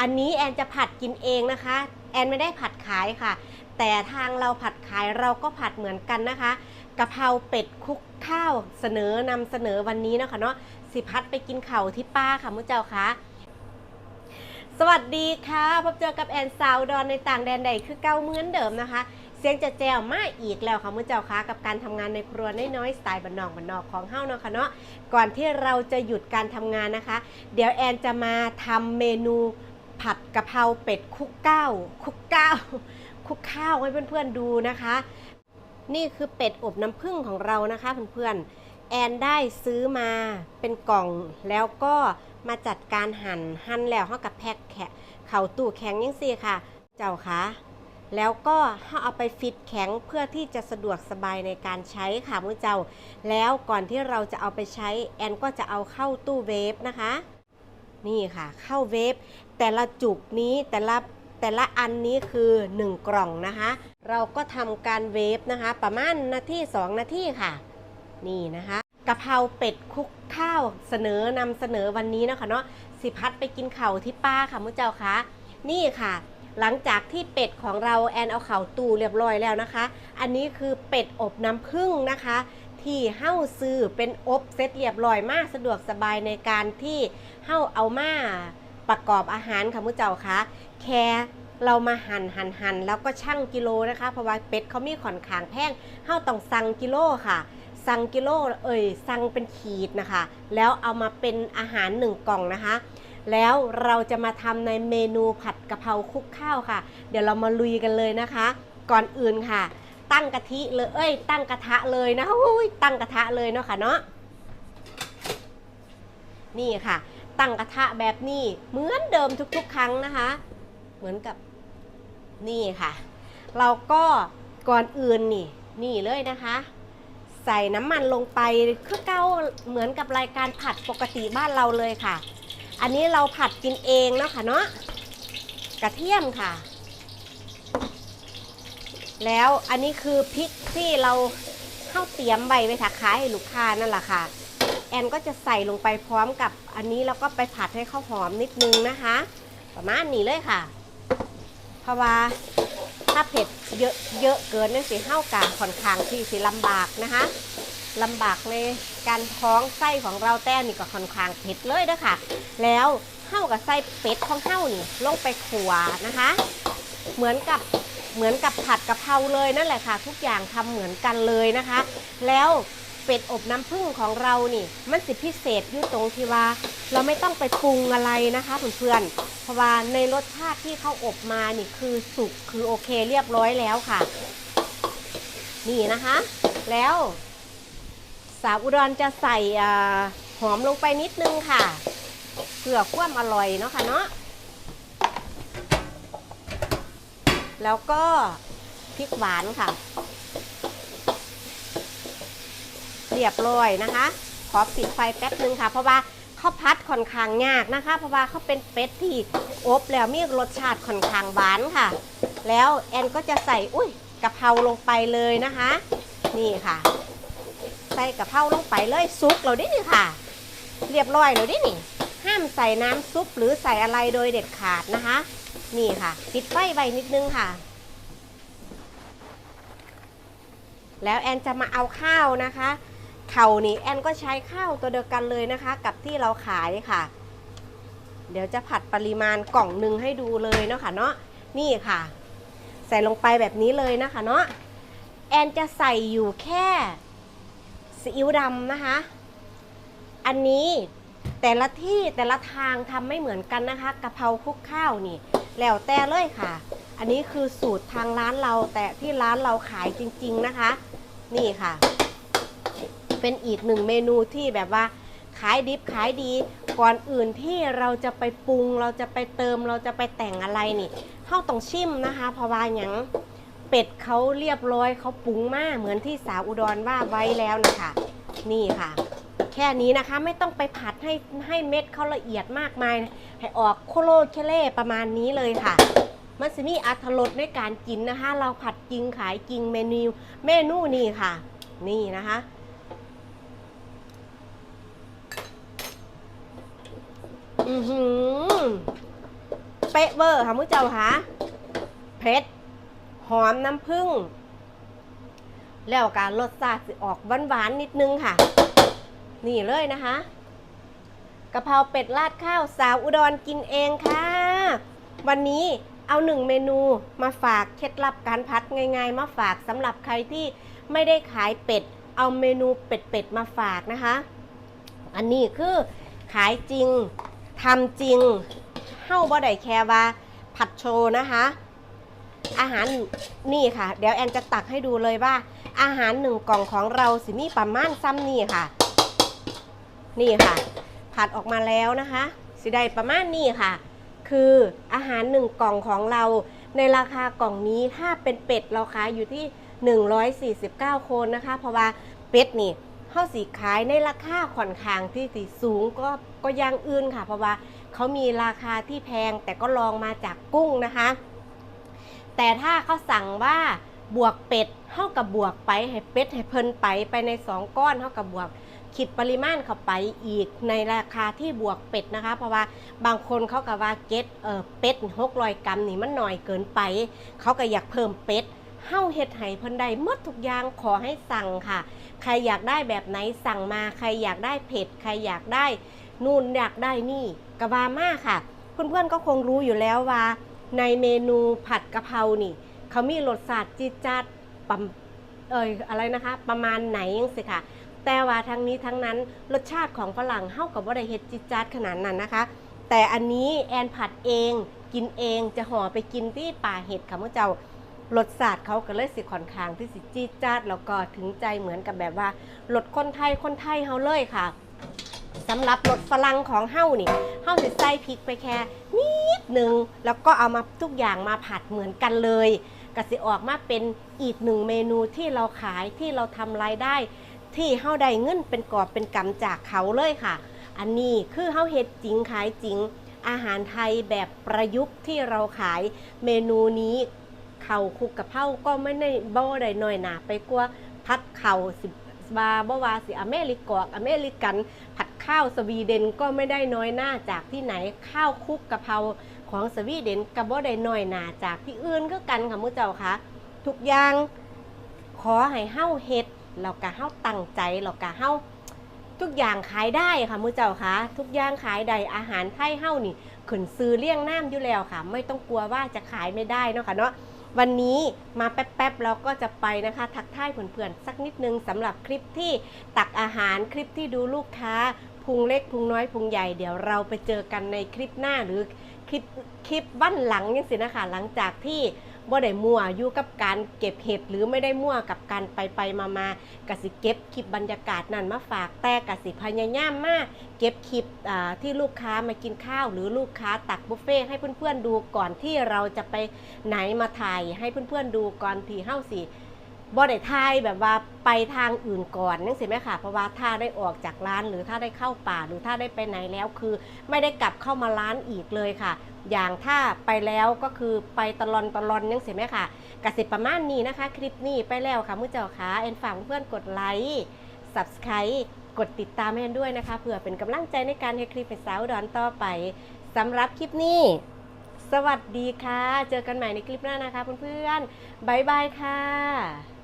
อันนี้แอนจะผัดกินเองนะคะ แอนไม่ได้ผัดขายค่ะ แต่ทางเราผัดขายเราก็ผัดเหมือนกันนะคะกะเพราเป็ดคุกข้าวเสนอนำเสนอวันนี้เนาะคะเนาะสิพัดไปกินเข่าที่ป้าค่ะมุเจ้าคะสวัสดีค่ะ พบเจอกับแอนซาวดอนในต่างแดนใดคือเก้าเหมือนเดิมนะคะ เสียงจะแจวมาอีกแล้วค่ะมุ้เจ้าคะกับการทำงานในครัวน้อยๆสไตล์บันนอกบันนอกของเฮ้าเนาะค่ะเนาะก่อนที่เราจะหยุดการทำงานนะคะ เดี๋ยวแอนจะมาทำเมนูผัดกะเพราเป็ดคุกเก้าคุกเก้าคุกข้าวให้เพื่อนๆดูนะคะ นี่คือเป็ดอบน้ำผึ้งของเรานะคะเพื่อนๆแอนได้ซื้อมาเป็นกล่องแล้วก็มาจัดการหั่นหั่นแล้วเขากับแพ็คแขะเข่าตู้แข็งยังซี่ค่ะ เจ้าคะ แล้วก็เขาเอาไปฟิตแข็งเพื่อที่จะสะดวกสบายในการใช้ค่ะมือเจ้า แล้วก่อนที่เราจะเอาไปใช้แอนก็จะเอาเข้าตู้เวฟนะคะ นี่ค่ะเข้าเวฟแต่ละจุกนี้แต่ละแต่ละอันนี้คือ 1 กล่องนะคะ เราก็ทำการเวฟนะคะ ประมาณนาที2นาทีค่ะ นี่นะคะกะเพราเป็ดคุกข้าวเสนอนำเสนอวันนี้นะคะเนาะสิพัดไปกินเข่าที่ป้าค่ะมุเจ้าคะนี่ค่ะ หลังจากที่เป็ดของเราแอนเอาเข่าตู้เรียบร้อยแล้วนะคะ อันนี้คือเป็ดอบน้ำผึ้งนะคะ ที่เฮ้าซื้อเป็นอบเซตเรียบร้อยมากสะดวกสบายในการที่เฮ้าเอามาประกอบอาหารค่ะมุเจ้าคะแค่เรามาหั่นหั่นหั่นแล้วก็ชั่งกิโลนะคะ เพราะว่าเป็ดเขามีขอนขางแพงเฮ้าต้องสั่งกิโลค่ะสั่งกิโลเอ่ยสั่งเป็นขีดนะคะ แล้วเอามาเป็นอาหารหนึ่งกล่องนะคะ แล้วเราจะมาทำในเมนูผัดกะเพราคลุกข้าวค่ะ เดี๋ยวเรามาลุยกันเลยนะคะ ก่อนอื่นค่ะ ตั้งกะทิเลยเอ้ย ตั้งกระทะเลยนะอุ้ยตั้งกระทะเลยเนาะค่ะเนาะนี่ค่ะ ตั้งกระทะแบบนี้เหมือนเดิมทุกๆ ครั้งนะคะ เหมือนกับนี่ค่ะ เราก็ก่อนอื่นนี่ นี่เลยนะคะ ใส่น้ำมันลงไปคือเก้าเหมือนกับรายการผัดปกติบ้านเราเลยค่ะ อันนี้เราผัดกินเองเนาะค่ะเนาะกระเทียมค่ะ แล้วอันนี้คือพริกที่เราเข้าเตรียมใบไว้ถักขายให้ลูกค้านั่นแหละค่ะ แอนก็จะใส่ลงไปพร้อมกับอันนี้แล้วก็ไปผัดให้ข้าวหอมนิดนึงนะคะ ประมาณนี้เลยค่ะ เพราะว่าถ้าเผ็ดเยอะเยอะเกินนี่ยสิเข้ากางค่อนข้างที่สิลำบากนะคะ ลำบากเลยการท้องไส้ของเราแต้นี่ก็ค่อนข้างเผ็ดเลยเด้อค่ะ แล้วเข้ากับไส้เป็ดของเข้านี่ลงไปขัวนะคะ เหมือนกับเหมือนกับผัดกะเพราเลยนั่นแหละค่ะ ทุกอย่างทำเหมือนกันเลยนะคะ แล้วเป็ดอบน้ำผึ้งของเรานี่ มันสิพิเศษอยู่ตรงที่ว่า เราไม่ต้องไปปรุงอะไรนะคะเพื่อนๆเพราะว่าในรสชาติที่เขาอบมานี่คือสุกคือโอเคเรียบร้อยแล้วค่ะ นี่นะคะ แล้ว สาวอุดรจะใส่หอมลงไปนิดนึงค่ะเพื่อความอร่อยเนาะค่ะเนาะแล้วก็พริกหวานค่ะ เรียบร้อยนะคะ ขอปิดไฟแป๊บนึงค่ะ เพราะว่าข้าวพัดค่อนข้างยากนะคะ เพราะว่าเขาเป็นเป็ดที่อบแล้วมีรสชาติค่อนข้างหวานค่ะ แล้วแอนก็จะใส่อุ้ยกะเพราลงไปเลยนะคะ นี่ค่ะ ใส่กะเพราลงไปเลยซุปเราดินี่ค่ะ เรียบร้อยเราดินี่ ห้ามใส่น้ำซุปหรือใส่อะไรโดยเด็ดขาดนะคะ นี่ค่ะ ปิดไฟไว้นิดนึงค่ะ แล้วแอนจะมาเอาข้าวนะคะเข่านี่แอนก็ใช้ข้าวตัวเดียวกันเลยนะคะ กับที่เราขายค่ะ เดี๋ยวจะผัดปริมาณกล่องหนึ่งให้ดูเลยเนาะค่ะเนาะนี่ค่ะ ใส่ลงไปแบบนี้เลยนะคะเนาะแอนจะใส่อยู่แค่ ซีอิ๊วดำนะคะ อันนี้แต่ละที่แต่ละทางทำไม่เหมือนกันนะคะกะเพราคลุกข้าวนี่ แล้วแต่เลยค่ะ อันนี้คือสูตรทางร้านเราแต่ที่ร้านเราขายจริง ๆนะคะ นี่ค่ะ เป็นอีกหนึ่งเมนูที่แบบว่าขายดิบขายดีก่อนอื่นที่เราจะไปปรุง เราจะไปเติมเราจะไปแต่งอะไรนี่เข้าต้องชิมนะคะ เพราะว่าอย่าง เป็ดเขาเรียบร้อยเขาปรุงมาเหมือนที่สาวอุดรว่าไว้แล้วนะคะ นี่ค่ะ แค่นี้นะคะไม่ต้องไปผัดให้ให้เม็ดเขาละเอียดมากมาย ให้ออกโคโลเคเล่ประมาณนี้เลยค่ะ มันจะมีอัตรสในการกินนะคะ เราผัดจริงขายจริงเมนูเมนูนี่ค่ะ นี่นะคะอือหือป๊ะเวอร์ค่ะมุ้เจ้าค่ะเผ็ด หอมน้ำผึ้งแล้วการรสชาติออกหวานๆนิดนึงค่ะ นี่เลยนะคะกะเพราเป็ดราดข้าวสาวอุดรกินเองค่ะ วันนี้เอาหนึ่งเมนูมาฝากเคล็ดลับการพัดง่าย ๆ มาฝากสำหรับใครที่ไม่ได้ขายเป็ด เอาเมนูเป็ดๆมาฝากนะคะ อันนี้คือขายจริงทำจริงเฮ้าบ่ได้แค่ว่าผัดโชว์นะคะ อาหารนี่ค่ะ เดี๋ยวแอนจะตักให้ดูเลยว่า อาหารหนึ่งกล่องของเราสิมีประมาณซ้ำนี่ค่ะ นี่ค่ะ ผัดออกมาแล้วนะคะ สิได้ประมาณนี้ค่ะ คืออาหารหนึ่งกล่องของเรา ในราคากล่องนี้ถ้าเป็นเป็ดเราขายอยู่ที่ 149โคนนะคะ เพราะว่าเป็ดนี่เข้าสีขายในราคาค่อนข้างที่สีสูงก็ก็ยังอื่นค่ะ เพราะว่าเขามีราคาที่แพงแต่ก็ลองมาจากกุ้งนะคะ แต่ถ้าเขาสั่งว่าบวกเป็ดเท่ากับบวกไปให้เป็ดให้เพิ่นไปไปในสองก้อนเท่ากับบวกคิดปริมาณเข้าไปอีกในราคาที่บวกเป็ดนะคะ เพราะว่าบางคนเขาก็ว่าเก็ตเออเป็ดหกรอยกรัมนี่มันหน่อยเกินไป เขาก็อยากเพิ่มเป็ดเฮ้าเฮ็ดให้เพิ่นได้หมดทุกอย่างขอให้สั่งค่ะ ใครอยากได้แบบไหนสั่งมา ใครอยากได้เผ็ด ใครอยากได้นู่นอยากได้นี่กะว่ามาค่ะ เพื่อนๆก็คงรู้อยู่แล้วว่า ในเมนูผัดกะเพรานี่ เขามีรสชาติจีจัดปั๊มเอ่ยอะไรนะคะ ประมาณไหนยังสิค่ะ แต่ว่าทั้งนี้ทั้งนั้นรสชาติของฝรั่งเข้ากับว่าได้เฮ็ดจิจัดขนาดนั้นนะคะ แต่อันนี้แอนผัดเองกินเองจะห่อไปกินที่ป่าเห็ดค่ะมื่อเจ้ารสชาติเขาก็เลยสิค่อนข้างที่สิจีจัดแล้วก็ถึงใจเหมือนกับแบบว่ารสคนไทยคนไทยเฮาเลยค่ะ สำหรับรสฝรั่งของเฮานี่เฮาสิใส่พริกไปแค่นิดนึง แล้วก็เอามาทุกอย่างมาผัดเหมือนกันเลยก็สิออกมาเป็นอีกหนึ่งเมนูที่เราขายที่เราทำรายได้ ที่เฮาได้เงินเป็นกอบเป็นกำจากเขาเลยค่ะ อันนี้คือเฮาเฮ็ดจริงขายจริง อาหารไทยแบบประยุกต์ที่เราขายเมนูนี้เข่าคุกกะเพราก็ไม่ได้บ่ได้น้อยหนาไปกว่าพัดเข่าสิบาบ่ว่าสิอเมริกอกอเมริกัน ผัดข้าวสวีเดนก็ไม่ได้น้อยหน้าจากที่ไหนข้าวคุกกะเพราของสวีเดนก็บ่ได้น้อยหน้าจากที่อื่นก็กันค่ะมื้อเจ้าค่ะทุกอย่างขอให้เฮาเฮ็ดเราก็เฮาตั้งใจเราก็เฮาทุกอย่างขายได้ค่ะมือเจ้าค่ะทุกอย่างขายได้อาหารไทยเฮานี่ขึ้นซื้อเลี่ยงน้ำอยู่แล้วค่ะ ไม่ต้องกลัวว่าจะขายไม่ได้เนาะค่ะเนาะ วันนี้มาแป๊บๆเราก็จะไปนะคะ ทักทายเพื่อนๆสักนิดนึงสำหรับคลิปที่ตักอาหารคลิปที่ดูลูกค้าพุงเล็กพุงน้อยพุงใหญ่เดี๋ยวเราไปเจอกันในคลิปหน้าหรือคลิปคลิปวันหลังยังสินะคะหลังจากที่ บ่ได้มั่วอยู่กับการเก็บเห็ดหรือไม่ได้มั่วกับการไปไปมามากสิเก็บคลิปบรรยากาศนั่นมาฝากแต่กสิพยายามมากเก็บคลิปอ่าที่ลูกค้ามากินข้าว หรือลูกค้าตักบุฟเฟ่ต์ให้เพื่อนๆดูก่อนที่เราจะไปไหนมาถ่ายให้เพื่อนๆดูก่อนที่เฮ้าสิ บ่ได้ถ่ายแบบว่าไปทางอื่นก่อนนั่นสิไหมคะเพราะว่าถ้าได้ออกจากร้านหรือถ้าได้เข้าป่าหรือถ้าได้ไปไหนแล้วคือ ไม่ได้กลับเข้ามาร้านอีกเลยค่ะ อย่างถ้าไปแล้วก็คือไปตลอนตลอนยังเสียไหมค่ะกสิประมาณนี้นะคะ คลิปนี้ไปแล้วค่ะมื่อเจ้าค่ะเอ็นฝากเพื่อนกดไลค์ subscribe กดติดตามให้เอ็นด้วยนะคะเพื่อเป็นกำลังใจในการให้คลิปเป็นสาวดอนต่อไปสำหรับคลิปนี้ สวัสดีค่ะ เจอกันใหม่ในคลิปหน้านะคะเพื่อนๆบ๊ายบายค่ะ